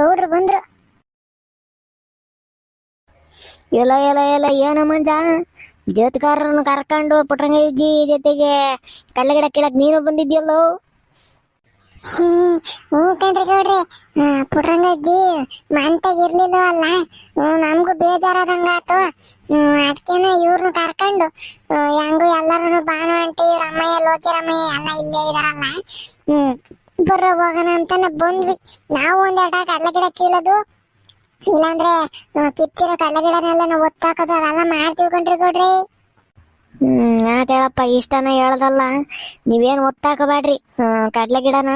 ಗೌಡ್ರು ಬಂದ್ರು. ಎಲ್ಲ ಎಲ್ಲ ಎಲ್ಲ, ಏನ ಮಂಜ? ಜ್ಯೋತಿಕಾರರನ್ನು ಕರ್ಕೊಂಡು ಪುಟ್ರಂಗಜ್ಜಿ ಜೊತೆಗೆ ಕಳ್ಳ ಗಿಡ ಕೀಳಕ್ ನೀನು ಬಂದಿದ್ಯಲ್ಲೋ? ಹ್ಞೂ ಕಣ್ರಿ, ಗೌಡ್ರಿ. ಪುಟ್ರಂಗಜ್ಜಿ ಇರ್ಲಿಲ್ಲ ಅಲ್ಲ? ನಮ್ಗೂ ಬೇಜಾರಾದಂಗಾತು ಅದಕ್ಕೇನ ಇವ್ರನ್ನ ಕರ್ಕೊಂಡು ಹೆಂಗು ಎಲ್ಲರೂ ಬಾನು ಆಂಟಿ ರಮ್ಮಯ್ಯ ಲೋಕಿರಮ್ಮಯ್ಯ ಎಲ್ಲ ಇಲ್ಲೇ ಇದಾರಲ್ಲ? ಹ್ಮ್ ಬರ್ರ ಹೋಗೋಣ ಅಂತಾನೆ ಬಂದ್ವಿ. ನಾವು ಒಂದ್ ಎಟ ಕಡ್ಲೆ ಗಿಡ ಕೀಳೋದು. ಇಲ್ಲಾಂದ್ರೆ ಕಿತ್ತಿರೋ ಕಡ್ಲೆ ಗಿಡನೆಲ್ಲ ನಾವು ಒತ್ತಾಕೋದು, ಅವೆಲ್ಲ ಮಾಡ್ತೀವಿ ಕಣ್ರಿ ಗೌಡ್ರಿ. ಹ್ಮ್ ಹೇಳಪ್ಪ, ಇಷ್ಟನ ಹೇಳದಲ್ಲ. ನೀವೇನ್ ಒತ್ತಾಕಬೇಡ್ರಿ ಕಡ್ಲೆ ಗಿಡನ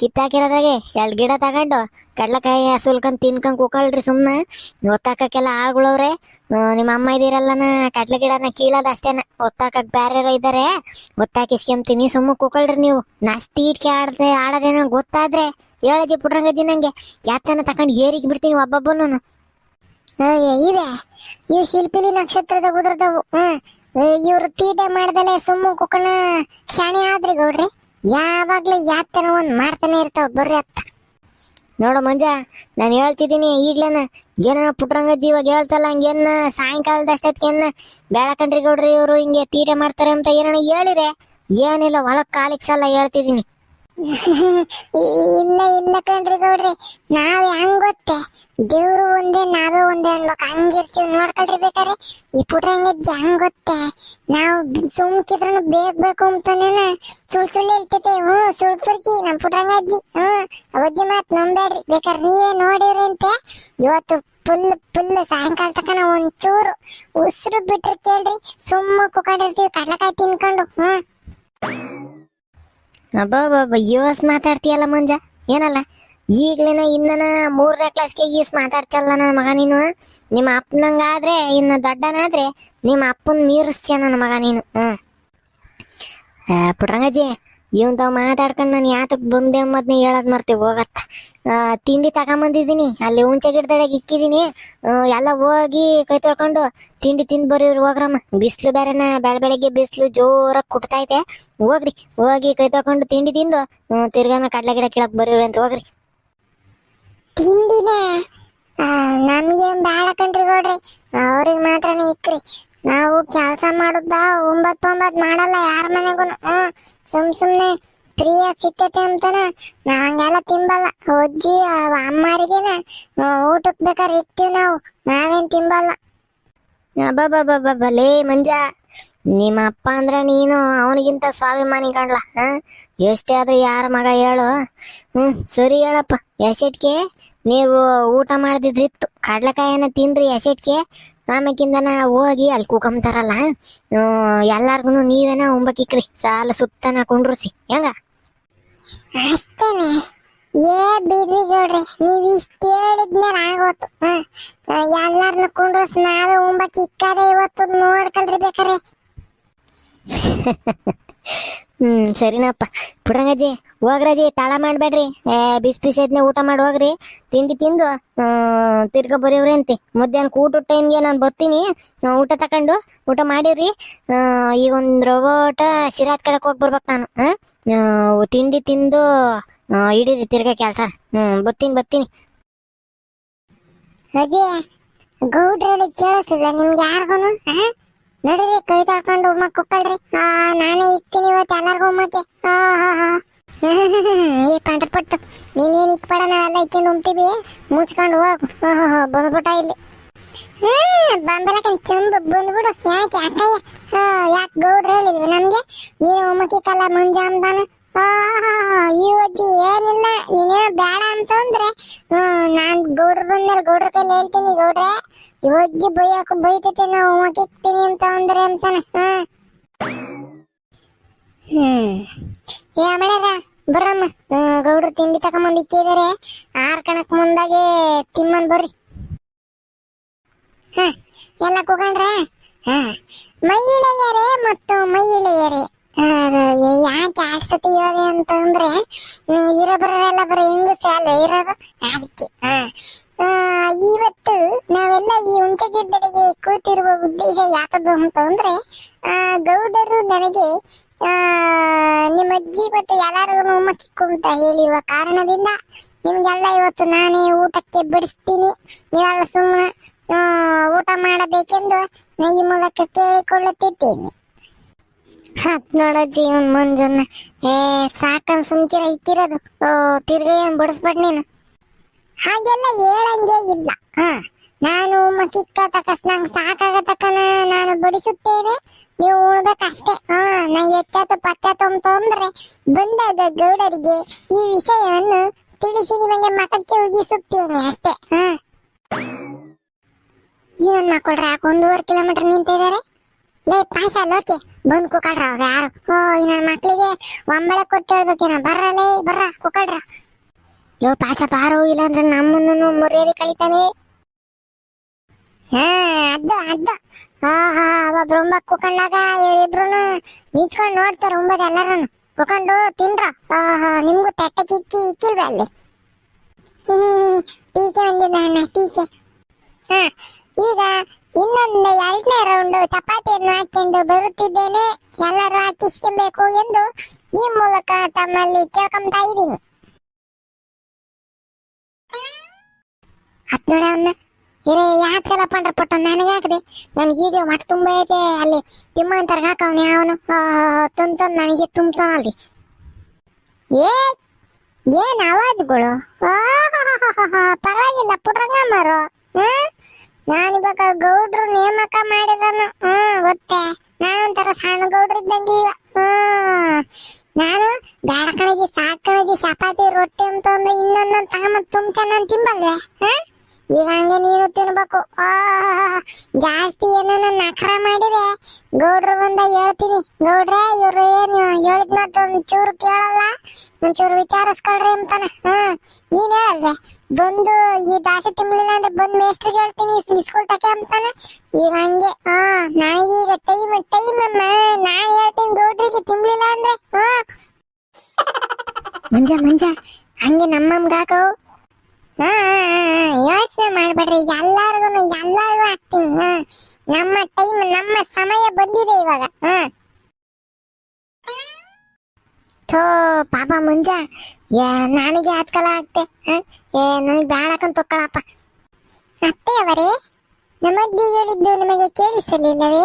ಕಿತ್ತಾಕಿರೋದಾಗೆ ಎರಡು ಗಿಡ ತಗೊಂಡು ಕಡ್ಲೆಕಾಯಿ ಸುಲ್ಕೊಂಡ್ ತಿನ್ಕೊಂಡ್ ಕೂಕಳ್ರಿ ಸುಮ್ನ. ಒತ್ತಾಕಕ್ಕೆಲ್ಲ ಆಳ್ಗಳವ್ರೆ. ನಿಮ್ಮ ಅಮ್ಮ ಇದೀರಲ್ಲನ, ಕಡ್ಲೆ ಗಿಡನ ಕೀಳೋದು ಅಷ್ಟೇನ. ಒತ್ತಾಕಕ್ ಬ್ಯಾರೆ ಇದಾರೆ. ಒತ್ತಾಕಿಸ್ಕೊಂತೀನಿ ಸುಮ್ಮ ಕೂಕಳ್ರಿ ನೀವು. ನಾಸ್ತಿ ಇಟ್ಕೆ ಆಡದೆ, ಆಡೋದೇನೋ ಗೊತ್ತಾದ್ರೆ ಹೇಳಜಿ ಪುಟ್ರಂಗಜ್ಜಿ ನಂಗೆ. ಯಾತನ ತಕೊಂಡ್ ಏರಿಗ್ ಬಿಡ್ತೀನಿ ಒಬ್ಬೊಬ್ಬನು ಇದೆ. ಇವು ಶಿಲ್ಪಿಲಿ ನಕ್ಷತ್ರದ ಉದುರ್ದವು. ಹ್ಮ್ ಇವ್ರು ತೀಟೆ ಮಾಡ್ದಲೆ ಸುಮ್ಮ ಕುಕ್ಕಣ ಶಾಣೆ ಆದ್ರಿ ಗೌಡ್ರಿ. ಯಾವಾಗ್ಲೂ ಯಾತನ ಒಂದ್ ಮಾಡ್ತಾನೆ ಇರ್ತಾವ ಬರ್ರಿ ಅತ್ತ. ನೋಡು ಮಂಜ, ನಾನು ಹೇಳ್ತಿದ್ದೀನಿ, ಈಗ್ಲೇನ ಏನ ಪುಟ್ರಂಗಜ್ಜಿ ಇವಾಗ ಹೇಳ್ತಲ್ಲ, ಹಂಗೇನ ಸಾಯಂಕಾಲದಷ್ಟೊತ್ತಿಗೆನ್ನ ಬೇಡ ಕಣ್ರಿ ಗೌಡ್ರಿ ಇವರು, ಹಿಂಗೆ ತೀಟೆ ಮಾಡ್ತಾರೆ ಅಂತ ಏನಾನ ಹೇಳಿರೆ? ಏನಿಲ್ಲ ಹೊಲಕ್ಕೆ ಕಾಲಿಕ್ಸಲ್ಲ ಸಲ ಹೇಳ್ತಿದ್ದೀನಿ. ಇಲ್ಲ ಇಲ್ಲ ಕಣ್ರಿ ಗೌಡ್ರಿ. ನಾವ್ ಹೆಂಗ್ ಗೊತ್ತೆ? ದೇವ್ರು ಒಂದೇ, ನಾವೇ ಒಂದೇ ಅನ್ಬೇಕು. ಹಂಗಿರ್ತೀವಿ ನೋಡ್ಕೊಳ್ರಿ ಬೇಕಾರೆ. ಈ ಪುಟ್ರಂಗಜ್ಜಿ ಹಂಗ್ ಗೊತ್ತೆ? ನಾವ್ ಸುಮ್ಕಿದ್ರು ಬೇಕ್ ಬೇಕು ಅಂತಾನೇನ? ಸುಳ್ ಸುಳ್ಳು ಹೇಳ್ತೈತೆ ಹ್ಞೂ, ಸುಳ್ ಸುಳ್ಕಿ ನಮ್ ಪುಟ್ರಂಗಜ್ಜಿ ಹ್ಮ್ ಅವಜ್ಜಿ ಮಾತ್ ನಂಬೇಡ್ರಿ ಬೇಕಾದ್ರೆ ನೀವೇ ನೋಡಿರಿ ಅಂತೆ. ಇವತ್ತು ಫುಲ್ ಫುಲ್ ಸಾಯಂಕಾಲ ತನಕ ಒಂಚೂರು ಉಸಿರು ಬಿಟ್ರೆ ಕೇಳ್ರಿ. ಸುಮ್ಮ ಕುಕೊಂಡಿರ್ತೀವಿ. ಕಡಲೆಕಾಯಿ ತಿನ್ಕೊಂಡು. ಹ್ಮ್ ಅಬ್ಬಬ್ಬ ಯೋಸ್ ಮಾತಾಡ್ತೀಯಲ್ಲ ಮಂಜ? ಏನಲ್ಲ? ಈಗ್ಲೇನ ಇನ್ನನ ಮೂರನೇ ಕ್ಲಾಸ್ಗೆ ಈಸ್ ಮಾತಾಡ್ತಲ್ಲ ನನ್ನ ಮಗ ನೀನು ನಿಮ್ಮ ಅಪ್ಪನಂಗಾದ್ರೆ ಇನ್ನ ದೊಡ್ಡನಾದ್ರೆ ನಿಮ್ಮ ಅಪ್ಪನ ಮೀರಿಸ್ತೀಯ ನನ್ನ ಮಗ ನೀನು ಆ, ಪುಟ್ರಂಗಜ್ಜಿ ಇವನ್ ತಾವ್ ಮಾತಾಡ್ಕೊಂಡು ನಾನು ಯಾತಕ್ ಬಂದೆ ಅಮ್ಮದ್ನ ಹೇಳದ್ ಮರ್ತೀವಿ ಹೋಗತ್ತ. ತಿಂಡಿ ತಗೊಂಬಂದಿದ್ದೀನಿ ಅಲ್ಲಿ ಹುಂಚೆ ಗಿಡದೊಳಗೆ ಇಕ್ಕಿದೀನಿ. ಆ, ಎಲ್ಲ ಹೋಗಿ ಕೈ ತೊಳ್ಕೊಂಡು ತಿಂಡಿ ತಿಂದು ಬರೀವ್ರಿ ಹೋಗ್ರಮ್ಮ. ಬಿಸಿಲು ಬೇರೆನ ಬೆಳ ಬೆಳಗ್ಗೆ ಬಿಸಿಲು ಜೋರಾಗಿ ಕುಟ್ತೈತೆ. ಹೋಗ್ರಿ ಹೋಗಿ ಕೈ ತೊಳ್ಕೊಂಡು ತಿಂಡಿ ತಿಂದು ತಿರ್ಗನ ಕಡ್ಲೆ ಗಿಡ ಕೇಳಕ್ ಬರೀವ್ರಿ ಅಂತ ಹೋಗ್ರಿ. ತಿಂಡಿನ ನಮ್ಗೇನ್ ಬಾಳ ಕಣ್ರಿ ನೋಡ್ರಿ ಅವ್ರಿಗೆ ಮಾತ್ರನೇ ಇಕ್ರಿ. ನಾವು ಕೆಲಸ ಮಾಡುದ ಒಂಬತ್ತು ಮಾಡಲ್ಲ ಯಾರ ಮನೆಗೂ. ಸುಮ್ ಸುಮ್ನೆ ಆಗಿ ಸಿಗ್ತೈತೆ ಅಂತಾನ. ನಾ ಹಂಗೆಲ್ಲ ತಿಂಬಲ್ಲ. ಅಜ್ಜಿ ಅಮ್ಮರಿಗೆನ ಊಟಕ್ ಬೇಕಾದ್ರೆ ಇಕ್ತೀವಿ ನಾವು. ನಾವೇನ್ ತಿಂಬಲ್ಲ. ಬಲೇ ಮಂಜ. ನಿಮ್ಮ ಅಪ್ಪ ಅಂದ್ರೆ ನೀನು ಅವನಿಗಿಂತ ಸ್ವಾಭಿಮಾನಿ ಕಾಣ್ಲ ಎಷ್ಟೇ ಆದ್ರೂ ಯಾರ ಮಗ ಹೇಳು. ಹ್ಮ್, ಸರಿ ಹೇಳಪ್ಪ, ಎಸೆಟ್ಗೆ. ನೀವು ಊಟ ಮಾಡ್ದಿದ್ರಿತ್ತು. ಕಡ್ಲೆಕಾಯಿನ ತಿನ್ರಿ ಎಸೆಟ್ಗೆ. ಆಮೇಕಿಂದನ ಹೋಗಿ ಅಲ್ಲಿ ಕೂಕಂತಾರಲ್ಲ ಎಲ್ಲಾರ್ಗು ನೀವೇನ ಉಂಬಕಿಕ್ರಿ ಸಾಲ ಸುತ್ತನ ಕುಂಡ್ರಿಸಿ ಹೆಂಗ? ಅಷ್ಟೇನೆ. ಏ ಬಿಡ್ರಿ ಗೌಡ್ರಿ ನೀವ್ ಇಷ್ಟ ಹೇಳಿದ್ಮೇಲೆ ಆಗೋತು ಎಲ್ಲಾರ್ನ ಕುಂಡ್ರಸ್ ನಾವೇ ಉಂಬಕ್ ಇಕ್ಕದೆ ಇವತ್ತು ನೋಡ್ಕೊಳ್ರಿ ಬೇಕಾರೆ. ಹ್ಮ್, ಸರಿನಪ್ಪ. ಪುಟ್ರಂಗಜ್ಜಿ ಹೋಗ್ರಜ್ಜಿ, ತಾಳ ಮಾಡ್ಬೇಡ್ರಿ. ಏ, ಬಿಸಿ ಬಿಸಿ ಐತ್ನೆ ಊಟ ಮಾಡಿ ಹೋಗ್ರಿ ತಿಂಡಿ ತಿಂದು ತಿರ್ಗ ಬರೀವ್ರಿ ಅಂತಿ. ಮಧ್ಯಾಹ್ನ ಊಟ ಟೈಮ್ಗೆ ನಾನು ಬರ್ತೀನಿ. ಊಟ ತಕೊಂಡು ಊಟ ಮಾಡಿವ್ರಿ. ಈಗ ಒಂದು ರೋಬೋಟ ಶಿರಾತ್ ಕಡೆಗೆ ಹೋಗಿ ಬರ್ಬೇಕು ನಾನು. ತಿಂಡಿ ತಿಂದು ಹಿಡೀರಿ ತಿರ್ಗ ಕೆಲಸ. ಹ್ಮ್, ಬರ್ತೀನಿ ಬರ್ತೀನಿ. ಅಜಯ್ ಗೌಡ್ರಲ್ಲಿ ಕೇಳಿಸ್ಲಿಲ್ಲ ನಿಮ್ಗೆ ಯಾರಿಗೂನು ಹಾ ನಡೀರಿ, ಕೈ ತಳ್ಕೊಂಡು ಉಮ್ಮಕ್ ಕುಕ್ಕಳ್ರಿ. ಆ, ನಾನೇ ಇಕ್ತೀನಿ ಇವತ್ತು ಎಲ್ಲಾರ್ಗು ಉಮ್ಮಕ್ಕೆ. ಆ ಹಾ ಹಾ ಏ ಪಂಡ್ರಪಟ್ಟು ನೀನೇನ್ ಇಕ್ಬೇಡ, ನಾವೆಲ್ಲ ಇಕ್ಕೊಂಡು ಉಮ್ತೀವಿ. ಮುಚ್ಕೊಂಡು ಹೋಗು. ಓಹೋ ಬಂದ್ಬಿಟ್ಟ ಇಲ್ಲಿ. ಹ್ಮ್, ಬಂಬಲಕನ್ ಚಂಬ ಬಂದ್ಬಿಡು. ಯಾಕೆ, ಅಕ್ಕಯ್ಯ? ಹಾ, ಯಾಕೆ ಗೌಡ್ರು ಹೇಳಿದ್ವಿ ನಮ್ಗೆ? ನೀನು ಉಮ್ಮಕ್ಕಿಕ್ಕಲ್ಲ ಮುಂಜಾ ಅಂದಾನ ಆ ಈ ಅಜ್ಜಿ ಏನಿಲ್ಲ ನೀನೇ ಬೇಡ ಅಂತಂದ್ರೆ ನಾನ್ ಗೌಡ್ರು ಬಂದ್ಮೇಲೆ ಗೌಡ್ರ ಕೈಲಿ ಹೇಳ್ತೀನಿ ಗೌಡ್ರೆ. ಈ ಅಜ್ಜಿ ಬೈಯಾಕ ಬೈತೈತೆ ನಾವು ಉಮ್ಮಕ್ಕಿಕ್ತೀನಿ ಅಂತ ಅಂದ್ರೆ ಅಂತಾನ ಹ್ಮ್. ಏ ಬರಮ್ಮ. ಗೌಡ್ರು ತಿಂಡಿ ತಗೊಂಬಂದು ಇಕ್ಕಿದಾರೆ. ಆರ್ ಕಣಕ್ ಮುಂದಾಗೆ ತಿಮ್ಮನ್ ಬರ್ರಿ. ಹ, ಎಲ್ಲ ಕೂಕೊಂಡ್ರ ಹ. ಮಹಿಳೆಯರೇ ಮತ್ತು ಮಹಿಳೆಯರೇ. ಯಾಕೆ ಆಸತಿ ಇರೋದೆ ಅಂತಂದ್ರೆ, ನೀವು ಇರೋ ಬರೋರೆಲ್ಲ ಬರೋ ಹೆಂಗಸ ಅಲ್ಲ ಇರೋದು ಅದಕ್ಕೆ, ಹ. ಇವತ್ತು ನಾವೆಲ್ಲ ಈ ಹುಂಚೆ ಗಿಡ್ಡರಿಗೆ ಕೂತಿರುವ ಉದ್ದೇಶ ಯಾಕದು ಅಂತಂದ್ರೆ ಆ, ಗೌಡರು ನನಗೆ ನಿಮ್ಮ ಅಜ್ಜಿ ಮತ್ತು ಎಲ್ಲರೂ ಉಮ್ಮಕ್ಕಿಕ್ಕು ಅಂತ ಹೇಳಿರುವ ಕಾರಣದಿಂದ ನಿಮ್ಗೆಲ್ಲ ಇವತ್ತು ನಾನೇ ಊಟಕ್ಕೆ ಬಿಡಿಸ್ತೀನಿ. ನೀವೆಲ್ಲ ಸುಮ್ಮನೆ ಊಟ ಮಾಡಬೇಕೆಂದು ಈ ಮೂಲಕ ಕೇಳಿಕೊಳ್ಳುತ್ತಿದ್ದೇನೆ. ಹತ್ ನೋಡಜ್ಜಿ ಇವನ್ ಮುಂಜಾನೆ. ಏ ಸಾಕನ್ ಸುಮ್ಕಿರ ಇಕ್ಕಿರೋದು. ಓ ತಿರ್ಗ ಏನ್ ಬಡಿಸ್ಬೇಡ ನೀನು? ಹಾಗೆಲ್ಲ ಹೇಳಂಗೆ ಇಲ್ಲ. ಹ. ನಾನು ಮಕ್ಕಿಕ್ಕ ತಕಸ್ ನಂಗೆ ಸಾಕಾಗತಕ್ಕನ ನಾನು ಬಡಿಸುತ್ತೇನೆ. ನೀವು ಉಳ್ಬೇಕಷ್ಟೇ ಹಾ ನಾ ಎಚ್ಚಾತು ಪಚ್ಚಾತು ಅಂತ ಅಂದ್ರೆ ಬಂದಾಗ ಗೌಡರಿಗೆ ಈ ವಿಷಯವನ್ನು ತಿಳಿಸಿ ನಿಮಗೆ ಮಠಕ್ಕೆ ಉಗಿಸುತ್ತೇನೆ ಅಷ್ಟೇ. ಹಾ. ನನ್ನ ಮಕ್ಕಳ್ರೆ ಯಾಕೆ ಒಂದೂವರೆ ಕಿಲೋಮೀಟರ್ ನಿಂತಿದ್ದಾರೆ ಲೇ ಪಾಸ ಲೋಕೆ ಬಂದ್ ಕುಕಾಡ್ರ ಅವ್ರು ಯಾರು? ಓ ಈ ನನ್ನ ಮಕ್ಳಿಗೆ ಒಂಬಳೆ ಕೊಟ್ಟು ಹೇಳ್ಬೇಕೇನ ಬರ್ರಲೇ ಬರ್ರ ಕುಕ್ಕಳ್ರ ಯೋ ಪಾಸ ಪಾರು ಇಲ್ಲ ಅಂದ್ರೆ ನಮ್ಮನ್ನು ಮರ್ಯಾದೆ ಕಳಿತಾನೆ. ಹಾ, ಅದ್ದ ಅದ್ದ. ಹಾ ಹಾ ಒಬ್ಬ ರೊಂಬ ಕುಕೊಂಡಾಗ ಇವರಿಬ್ರು ನಿಂತ್ಕೊಂಡು ನೋಡ್ತಾರೆ ಒಂಬತ್ತು ಎಲ್ಲರೂ ಕುಕೊಂಡು ತಿನ್ರ ಹಾ ಹಾ, ನಿಮ್ಗೂ ತಟ್ಟೆ ಕಿಕ್ಕಿ ಇಕ್ಕಿಲ್ವ ಅಲ್ಲಿ? ಟೀಕೆ ಬಂದಿದ್ದ ಅಣ್ಣ, ಟೀಕೆ. ಹಾ, ಈಗ ಇನ್ನೊಂದು ಎರಡನೇ ರೌಂಡ್ ಚಪಾತಿಯನ್ನು ಹಾಕೊಂಡು ಬರುತ್ತಿದ್ದೇನೆ. ಎಲ್ಲರೂ ಹಾಕಿಸ್ಕೊಬೇಕು ಎಂದು ಈ ಮೂಲಕ ತಮ್ಮಲ್ಲಿ ಕೇಳ್ಕೊಂತಾ ಇದ್ದೀನಿ. ಹತ್ ನೋಡಿ ಅವನ್ನ ಇರೇ ಯಾಕಲ್ಲ ಪಂಡ್ರ ಪಟ್ಟ ನನಗೆ ಹಾಕದೆ. ನನಗೆ ಈಗ ಮಠ ತುಂಬ ಐತೆ ಅಲ್ಲಿ. ತಿಮ್ಮ ಅಂತಾರ ಹಾಕವನಿ ಅವನು. ತುಂಬ ತಂದು ನನಗೆ ತುಂಬ್ತಾನಲ್ಲಿ ಏ ಏನ್ ಆವಾಜ್ಗಳು? ಪರವಾಗಿಲ್ಲ, ಪುಟ್ರಂಗ ಮಾರು. ಹ್ಮ್? ನಾನಿವಾಗ ಗೌಡ್ರು ನೇಮಕ ಮಾಡಿರೋನು. ಹ್ಮ್, ಗೊತ್ತೇ. ನಾನೊಂಥರ ಸಣ್ಣ ಗೌಡ್ರು ಇದ್ದಂಗೆ ಈಗ. ಹ್ಮ್. ನಾನು ಬೇಡ ಕಣಗಿ ಸಾಕ್ ಕಣಗಿ ಚಪಾತಿ, ರೊಟ್ಟಿ ಅಂತ ಅಂದ್ರೆ ಇನ್ನೊಂದೊಂದು ತಗೊಂಬಂದು ತುಂಬ ಚೆನ್ನಾಗಿ ತಿಂಬಲ್ವೇ? ಹಾ ಈಗ ಹಂಗೆ ನೀನು ತಿನ್ಬೇಕು. ಜಾಸ್ತಿ ಏನನ್ನ ನಖರ ಮಾಡಿದ್ರೆ ಗೌಡ್ರು ಬಂದ ಹೇಳ್ತೀನಿ. ಗೌಡ್ರೆ, ಇವ್ರು ಏನು ಹೇಳಿದ್ ಮಾತು ಒಂಚೂರು ಕೇಳಲ್ಲ. ಒಂಚೂರು ವಿಚಾರಿಸ್ಕೊಳ್ರಿ ಅಂತಾನೆ. ಹಾ, ನೀನ್ ಹೇಳಲ್ವೇ? ಬಂದು ಈ ದಾಸೆ ತಿನ್ಲಿಲ್ಲ ಅಂದ್ರೆ ಬಂದು ಮೇಸ್ಟ್ರಿಗೆ ಹೇಳ್ತೀನಿ ಇಸ್ಕೂಲ್ ತಕೆ ಅಂತಾನೆ. ಈಗ ಹಂಗೆ ಹಾ ನನಗೀಗ ಟೈಮ್ ಟೈಮ್ ಅಮ್ಮ. ನಾ ಹೇಳ್ತೀನಿ ಗೌಡ್ರಿಗೆ ತಿನ್ಲಿಲ್ಲ ಅಂದ್ರೆ, ಹಾ. ಮಂಜ ಮಂಜ, ಹಂಗೆ ನಮ್ಮಮ್ಮ ಹಾಕೋ. ಯೋಚನೆ ಮಾಡ್ಬೇಡ್ರಿ. ಎಲ್ಲಾರ್ಗು ಎಲ್ಲಾರ್ಗು ಹಾಕ್ತೀನಿ, ಹಾ. ನಮ್ಮ ಟೈಮ್ ನಮ್ಮ ಸಮಯ ಬಂದಿದೆ ಇವಾಗ, ಹಾ. ಥೋ, ಪಾಪ ಮುಂಜ. ಏ, ನನಗೆ ಹತ್ಕಲ ಆಗ್ತೆ? ಏ, ನನಗೆ ಬ್ಯಾಡಕಂತ ತೊಕ್ಕಳಪ್ಪ ಅತ್ತೆಯವರೇ, ನಮ್ಮಜ್ಜಿ ಹೇಳಿದ್ದು ನಿಮಗೆ ಕೇಳಿಸಲಿಲ್ಲವೇ?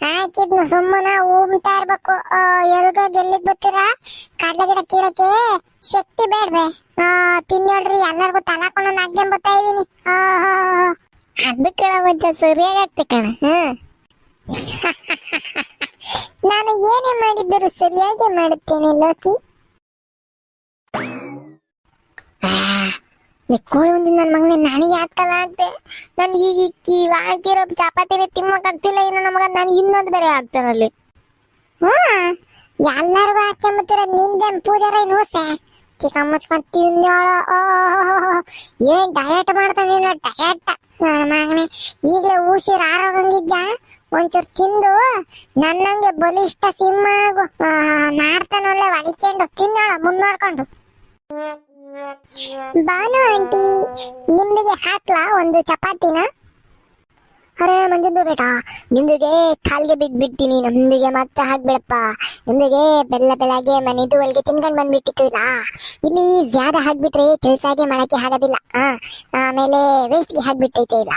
ಹಾಕಿದ್ನು ಸುಮ್ಮನ ಉಮ್ತಾ ಇರ್ಬೇಕು. ಎಲ್ಗ ಗೆಲ್ಲಿಗ್ ಬರ್ತೀರಾ ಕಡ್ಲೆ ಗಿಡ ಕೀಳಕ್ಕೆ ಶಕ್ತಿ ಬೇಡ್ವೆ? ಆ ತಿನ್ನೋಡ್ರಿ ಎಲ್ಲರಿಗೂ ತಲಾಕೊಂಡು ಹಾಕ್ಕೊಂಬತ್ತಾ ಇದೀನಿ. ಆ, ಆ, ಆ. ಅದು ಕೇಳ ಮುಂಚೆ ಸರಿಯಾಗಿ ಕಣ. ನಾನು ಏನೇ ಮಾಡಿದ್ದರೂ ಸರಿಯಾಗಿ ಮಾಡುತ್ತೇನೆ ಲೋಕಿ. ಕೋಳಿ ಒಂದು ನನ್ನ ಮಗನೇ ನನಗೆ ಹಾಕಲ್ಲ ಆಗ್ತೆ? ನನಗೆ ಈಗ ಇಕ್ಕಿ ಹಾಕಿರೋ ಚಪಾತಿನೇ ತಿಮ್ಮಕ್ಕಾಗ್ತಿಲ್ಲ ಇನ್ನು ನಮಗ ನಾನು ಇನ್ನೊಂದು ಬೇರೆ ಹಾಕ್ತಾನಲ್ಲಿ ಹ್ಮ್. ಎಲ್ಲರಿಗೂ ಹಾಕ್ಕೊಂಬತ್ತಿರೋದು ನಿಂದೆ ಪೂಜಾರ ಏನು ನೋಸೆ ಚಿಕನ್ ಮುಚ್ಕೊಂಡ್ ತಿಂದಾಳ ಏನ್ ಡಯಟ್ ಮಾಡ್ತಾನೇನ ಡಯಟ್ ನನ್ನ ಮಗನೇ, ಈಗಲೇ ಊಸಿರ್ ಆರೋಗಂಗಿದ್ದ ಒಂಚೂರು ತಿಂದು, ನನ್ನಂಗೆ ಬಲಿಷ್ಠ ಸಿಂಹ ಆಗು. ಒಳ್ಳೆ ಒಲಿಕೊಂಡು ತಿನ್ನೋಳ ಮುನ್ನೋಡ್ಕೊಂಡು. ಬಾನು ಆಂಟಿ, ನಿಮ್ದಿಗೆ ಹಾಕ್ಲಾ ಒಂದು ಚಪಾತಿನ? ಅರೆ ಮಂಜುಂದು ಬೇಟ ನಿಮ್ದಿಗೆ ಕಾಲ್ಗೆ ಬಿಟ್ ಬಿಡ್ತೀನಿ ನಮ್ದಿಗೆ ಮಾತ್ರ ಹಾಕ್ಬಿಡಪ್ಪ. ನಿಮ್ದಿಗೆ ಬೆಲ್ಲ ಬೆಳಗ್ಗೆ ಮನೆದು ಒಳಗೆ ತಿನ್ಕೊಂಡು ಬಂದ್ಬಿಟ್ಟಿಲ್ಲ ಇಲ್ಲಿ ಜ್ಯಾದ ಹಾಕ್ಬಿಟ್ರೆ ಕೆಲ್ಸಾಗೆ ಮಾಡಕ್ಕೆ ಆಗೋದಿಲ್ಲ. ಆ, ಆಮೇಲೆ ವೇಸ್ಟ್ಗೆ ಹಾಕ್ಬಿಟ್ಟೈತೆ ಇಲ್ಲ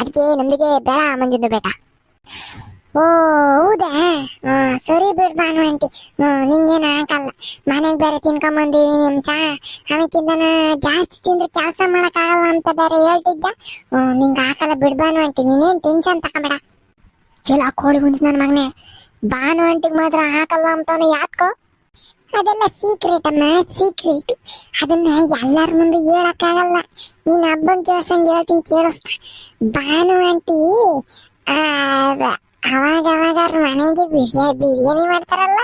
ಅದಕ್ಕೆ ನಮ್ದಿಗೆ ಬೇಡ ಮಂಜಿದ್ದು ಬೇಡ. ಓ ಹೌದಾ? ಹಾ ಸರಿ ಬಿಡ್ ಬಾನು ಆಂಟಿ. ನಿಂಗೇನು ಹಾಕಲ್ಲ ಮನೆಗೆ ಬೇರೆ ತಿನ್ಕೊಂಬಂದಿದ್ದೀನಿ ಅಂತ? ಆಮೇಕಿಂದನ ಜಾಸ್ತಿ ತಿಂದ್ರೆ ಕೆಲಸ ಮಾಡೋಕ್ಕಾಗಲ್ಲ ಅಂತ ಬೇರೆ ಹೇಳ್ತಿದ್ದ? ನಿಂಗೆ ಹಾಕಲ್ಲ ಬಿಡ್ಬಾನು ಆಂಟಿ. ನೀನೇನು ಟೆನ್ಷನ್ ತಗೊಂಬೇಡ ಚಲೋ ಕೋಳಿ ಗುಂಜ್ ನನ್ನ ಮಗನೆ. ಬಾನು ಅಂಟಿಗೆ ಮಾತ್ರ ಹಾಕಲ್ಲ ಅಂತಾನೆ ಯಾಕೋ ಅದೆಲ್ಲ ಸೀಕ್ರೆಟ್ ಅಮ್ಮ ಸೀಕ್ರೆಟ್ ಅದನ್ನ ಎಲ್ಲರ ಮುಂದೆ ಹೇಳಕ್ಕಾಗಲ್ಲ. ನೀನ್ ಹಬ್ಬನ್ ಕೇಳ್ಸಂಗ್ ಹೇಳ್ತೀನಿ ಕೇಳಿಸ್ತ. ಬಾನು ಆ, ಅವಾಗ ಅವಾಗ ಅವ್ರ ಮನೆಗೆ ಬಿರಿಯಾನಿ ಬಿರಿಯಾನಿ ಮಾಡ್ತಾರಲ್ಲ?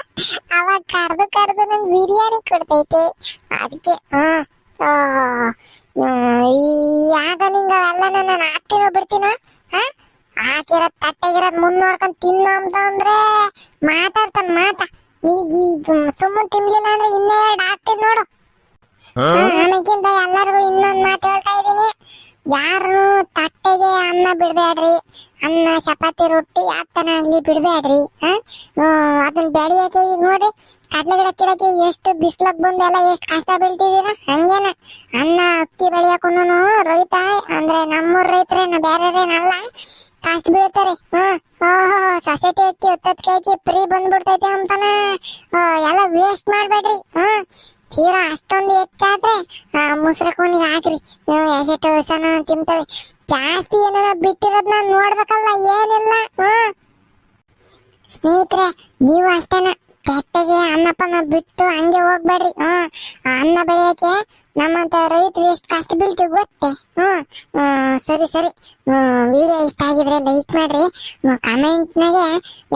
ಅವಾಗ ಕರೆದು ಕರೆದು ನಂಗೆ ಬಿರಿಯಾನಿ ಕೊಡ್ತೈತೆ. ಅದಕ್ಕೆ ಈ ಆಗ ನಿಂಗ ಅವೆಲ್ಲ ನಾನು ಹಾಕ್ತಿರೋ ಬಿಡ್ತೀನ ಹಾ ಹಾಕಿರೋ ತಟ್ಟೆಗಿರೋದ್ ಮುಂದ್ ನೋಡ್ಕೊಂಡ್ ತಿನ್ನ ಅಂತ ಅಂದ್ರೆ ಮಾತಾಡ್ತಾನ ಮಾತಾ. ಈಗ ಸುಮ್ಮನೆ ತಿನ್ಲಿಲ್ಲ ಅಂದ್ರೆ ಇನ್ನೇ ಎರಡು ನೋಡು. ನನಗಿಂತ ಎಲ್ಲರಿಗೂ ಇನ್ನೊಂದ್ ಮಾತು ಹೇಳ್ತಾ ಇದ್ದೀನಿ. ಯಾರು ತಟ್ಟೆಗೆ ಅನ್ನ ಬಿಡ್ಬೇಡ್ರಿ. ಅನ್ನ ಚಪಾತಿ ರೊಟ್ಟಿ ಯಾತನ ಆಗ್ಲಿ ಬಿಡ್ಬೇಡ್ರಿ. ಅದನ್ನ ಬೆಳೆಯಕ್ಕೆ ಈಗ ನೋಡ್ರಿ ಕಡ್ಲೆ ಗಿಡ ಕಿಡಕ್ಕೆ ಎಷ್ಟು ಬಿಸ್ಲಕ್ ಬಂದೆಲ್ಲ ಎಷ್ಟು ಕಷ್ಟ ಬೀಳ್ತಿದೀರ ಹಂಗೇನ. ಅನ್ನ ಅಕ್ಕಿ ಬೆಳೆಯಕ್ಕೂನು ರೈತ ಅಂದ್ರೆ ನಮ್ಮೂರ್ ರೈತರೇನ ಬೇರೆರೇನಲ್ಲ ಕಷ್ಟ ಬೀಳ್ತಾರೆ. ಸೊಸೈಟಿ ಅಕ್ಕಿ ಹತ್ತತ್ತು ಕೆಜಿ ಫ್ರೀ ಬಂದ್ಬಿಡ್ತೈತೆ ಅಂತಾನೆ. ಎಲ್ಲ ವೇಸ್ಟ್ ಮಾಡ್ಬೇಡ್ರಿ. ಹ್ಮ್ ಚೀರ ಅಷ್ಟೊಂದು ಹೆಚ್ಚಾದ್ರೆ ಮುಸ್ರ ಕೋನಿಗೆ ಹಾಕ್ರಿ. ನೀವು ಎಸೆಟ್ಟು ಸನ ತಿಂತವೆ. ಜಾಸ್ತಿ ಏನಾರ ಬಿಟ್ಟಿರೋದನ್ನ ನೋಡ್ಬೇಕಲ್ಲ, ಏನಿಲ್ಲ. ಹ್ಮ್ ಸ್ನೇಹಿತರೆ, ನೀವು ಅಷ್ಟೇನ. ಕೆಟ್ಟಗೆ ಅನ್ನಪ್ಪನ ಬಿಟ್ಟು ಹಂಗೆ ಹೋಗ್ಬೇಡ್ರಿ. ಹ್ಮ್ ಅನ್ನ ಬೆಳೆಯಕ್ಕೆ ನಮ್ಮಂತ ರೈತರು ಎಷ್ಟು ಕಷ್ಟ ಬೀಳ್ತೀವಿ ಗೊತ್ತೆ? ಹ್ಮ್, ಸರಿ ಸರಿ. ವಿಡಿಯೋ ಇಷ್ಟ ಆಗಿದ್ರೆ ಲೈಕ್ ಮಾಡ್ರಿ. ಕಮೆಂಟ್ನಾಗೆ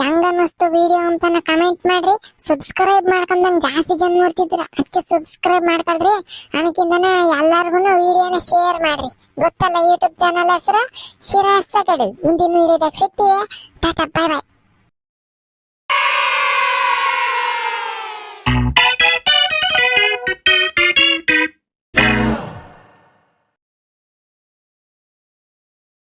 ಹೆಂಗ ಅನ್ನಿಸ್ತು ವಿಡಿಯೋ ಅಂತಾನೆ ಕಮೆಂಟ್ ಮಾಡ್ರಿ. ಸಬ್ಸ್ಕ್ರೈಬ್ ಮಾಡ್ಕೊಂಡ್ ಜಾಸ್ತಿ ಜನ ನೋಡ್ತಿದ್ರ. ಅದಕ್ಕೆ ಸಬ್ಸ್ಕ್ರೈಬ್ ಮಾಡ್ಕೊಳ್ರಿ. ಅದಕ್ಕಿಂತನ ಎಲ್ಲಾರ್ಗು ವಿಡಿಯೋನ ಶೇರ್ ಮಾಡ್ರಿ. ಗೊತ್ತಲ್ಲ ಯೂಟ್ಯೂಬ್ ಚಾನಲ್ ಹೆಸರು? ಶಿರಾಸ ಕಡೆ ಮುಂದಿನ ವಿಡಿಯೋದಾಗ ಸಿಗ್ತೀವಿ. ಟಾಟಾ ಬಾಯ್ ಬಾಯ್